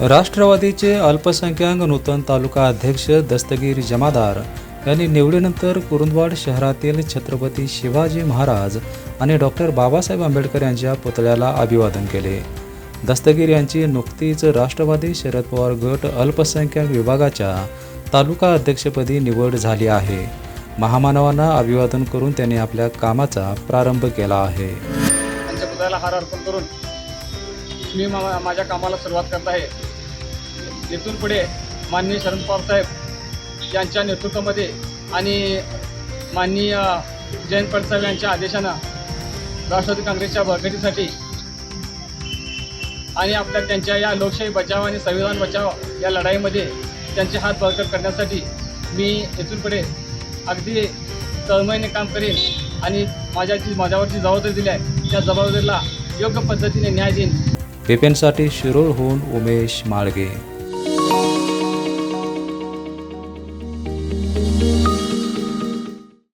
राष्ट्रवादीचे अल्पसंख्याक नूतन तालुका अध्यक्ष दस्तगीर जमादार यांनी निवडीनंतर कुरुंदवाड शहरातील छत्रपती शिवाजी महाराज आणि डॉक्टर बाबासाहेब आंबेडकर यांच्या पुतळ्याला अभिवादन केले. दस्तगीर यांची नुकतीच राष्ट्रवादी शरद पवार गट अल्पसंख्याक विभागाच्या तालुका अध्यक्षपदी निवड झाली आहे. महामानवांना अभिवादन करून त्यांनी आपल्या कामाचा प्रारंभ केला आहे. मी मा माझ्या कामाला सुरुवात करत आहे. इथून पुढे माननीय शरद पवार साहेब यांच्या नेतृत्वामध्ये आणि माननीय जयंत पडसाहेब यांच्या आदेशानं राष्ट्रवादी काँग्रेसच्या बळकटीसाठी आणि आपल्या त्यांच्या या लोकशाही बचाव आणि संविधान बचाव या लढाईमध्ये त्यांचे हात बळकट करण्यासाठी मी इथून पुढे अगदी तळमळीने काम करेन आणि माझ्या जी माझ्यावर जी जबाबदारी दिली आहे. त्या जबाबदारीला योग्य पद्धतीने न्याय देईन. पेपेनसाठी शिरोळ होऊन उमेश माळगे.